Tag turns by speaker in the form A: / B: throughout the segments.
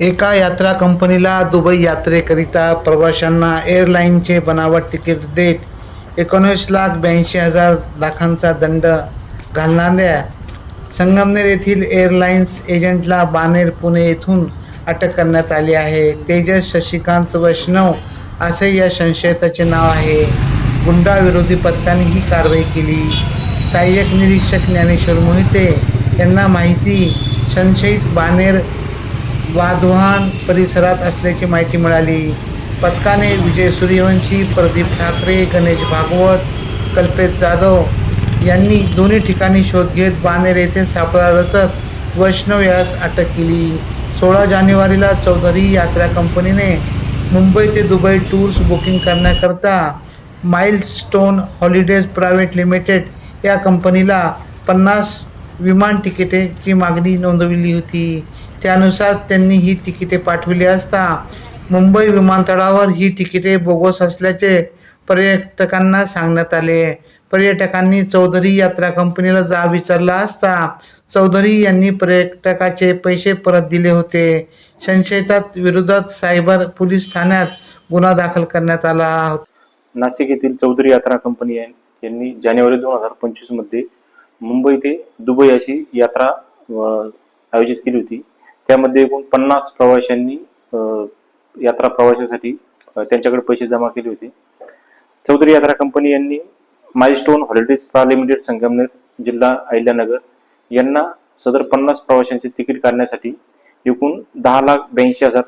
A: एका यात्रा कंपनीला दुबई यात्रेकरिता प्रवाशांना एअरलाईनचे बनावट तिकीट देत एकोणीस लाख ब्याऐंशी हजार लाखांचा दंड घालणाऱ्या संगमनेर येथील एअरलाईन्स एजंटला बानेर पुणे येथून अटक करण्यात आली आहे. तेजस शशिकांत वैष्णव असे या संशयिताचे नाव आहे. गुंडाविरोधी पथकाने ही कारवाई केली. सहाय्यक निरीक्षक ज्ञानेश्वर मोहिते यांना माहिती संशयित बानेर वाधवान परिसरात असल्याची माहिती मिळाली. पथकाने विजय सूर्यवंशी प्रदीप ठाकरे गणेश भागवत कल्पेश जाधव यांनी दोन्ही ठिकाणी शोध घेत बानेर येथे सापळा रचत वैष्णव यास अटक केली. सोळा जानेवारीला चौधरी यात्रा कंपनीने मुंबई ते दुबई टूर्स बुकिंग करण्याकरता माइलस्टोन हॉलिडेज प्रायव्हेट लिमिटेड या कंपनीला पन्नास विमान तिकिटेची मागणी नोंदविली होती. त्यानुसार त्यांनी ही तिकिटे पाठविली असता मुंबई विमानतळावर ही तिकिटे बोगस असल्याचे पर्यटकांना सांगण्यात आले. पर्यटकांनी चौधरी यात्रा कंपनीला जा विचारला असता चौधरी यांनी पर्यटकाचे पैसे परत दिले होते. संशयितात विरोधात सायबर पोलीस ठाण्यात गुन्हा दाखल करण्यात आला
B: नाशिक येथील चौधरी यात्रा कंपनी आहे. यांनी जानेवारी दोन हजार पंचवीसमध्ये मुंबई ते दुबई अशी यात्रा आयोजित केली होती. त्यामध्ये एकूण पन्नास प्रवाशांनी यात्रा प्रवाशासाठी त्यांच्याकडे पैसे जमा केले होते. चौधरी यात्रा कंपनी यांनी माइलस्टोन हॉलिडेज प्रा लिमिटेड संगमनेर जिल्हा अहिल्यानगर यांना सदर पन्नास प्रवाशांचे तिकीट काढण्यासाठी एकूण दहा लाख ब्याऐंशी हजार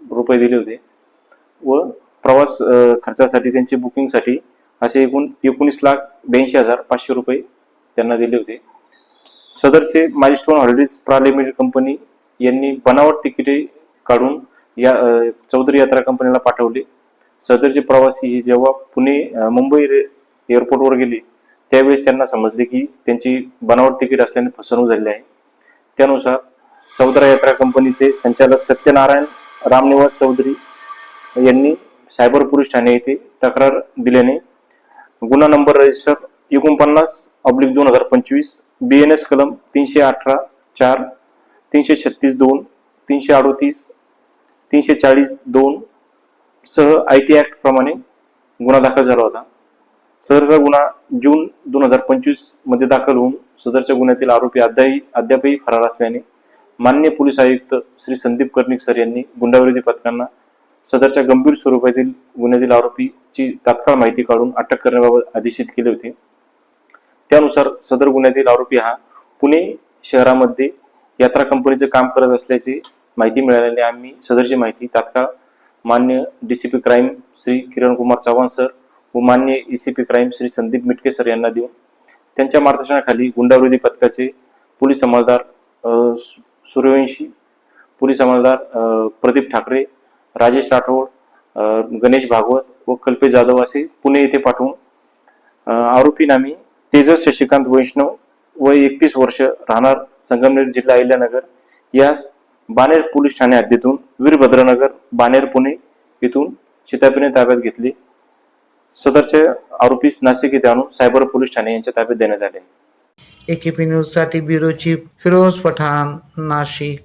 B: रुपये दिले होते व प्रवास खर्चासाठी त्यांचे बुकिंगसाठी असे एकूण एकोणीस लाख ब्याऐंशी हजार पाचशे रुपये त्यांना दिले होते. सदरचे माइलस्टोन हॉलिडेज प्रा लिमिटेड कंपनी यांनी बनावट तिकिटे काढून या चौधरी यात्रा कंपनीला पाठवले. सदरचे प्रवासी हे जेव्हा पुणे मुंबई रे- एअरपोर्टवर गेले त्यावेळेस त्यांना समजले की त्यांची बनावट तिकीट असल्याने फसवणूक झाली आहे. त्यानुसार चौधरा यात्रा कंपनीचे संचालक सत्यनारायण रामनिवास चौधरी यांनी सायबर पोलीस ठाणे येथे तक्रार दिल्याने गुन्हा नंबर रजिस्टर एकोणपन्नास ऑब्लिक दोन हजार पंचवीस बी एन एस कलम तीनशे अठरा चार तीनशे छत्तीस दोन तीनशे अडोतीस तीनशे चाळीस दोन सह आय टी ऍक्ट प्रमाणे गुन्हा दाखल झाला होता. सदरचा गुन्हा जून दोन हजार पंचवीसमध्ये दाखल होऊन सदरच्या गुन्ह्यातील आरोपी अद्यापही अद्यापही फरार असल्याने मान्य पोलीस आयुक्त श्री संदीप कर्णिक सर यांनी गुंडाविरोधी पथकांना सदरच्या गंभीर स्वरूपातील गुन्ह्यातील आरोपीची तात्काळ माहिती काढून अटक करण्याबाबत आदेशित केले होते. त्यानुसार सदर गुन्ह्यातील आरोपी हा पुणे शहरामध्ये यात्रा कंपनीचं काम करत असल्याची माहिती मिळाल्याने आम्ही सदरची माहिती तात्काळ मान्य DCP crime Shri Kiran Kumar Chavan sir व मान्य ACP crime Shri Sandeep Mitke sir यांना देऊन त्यांच्या मार्गदर्शनाखाली गुंडाविरोधी पथकाचे पोलीस अंमलदार सु- सूर्यवंशी पोलीस अंमलदार प्रदीप ठाकरे राजेश राठोड गणेश भागवत व कल्पेश जाधव असे पुणे येथे पाठवून आरोपी नामी तेजस शशिकांत वैष्णव वय एकतीस वर्ष राहणार संगमनेर जिल्हा अहिल्यानगर. यास बानेर पोलीस ठाणे हद्दीतून वीरभद्रनगर बानेर पुणे येथून चितापीने ताब्यात घेतली. सदरचे आरोपीस नाशिक येथे आणून सायबर पोलीस ठाणे यांच्या ताब्यात देण्यात आले.
A: एकेपी न्यूजसाठी ब्युरो चीफ फिरोज पठाण नाशिक.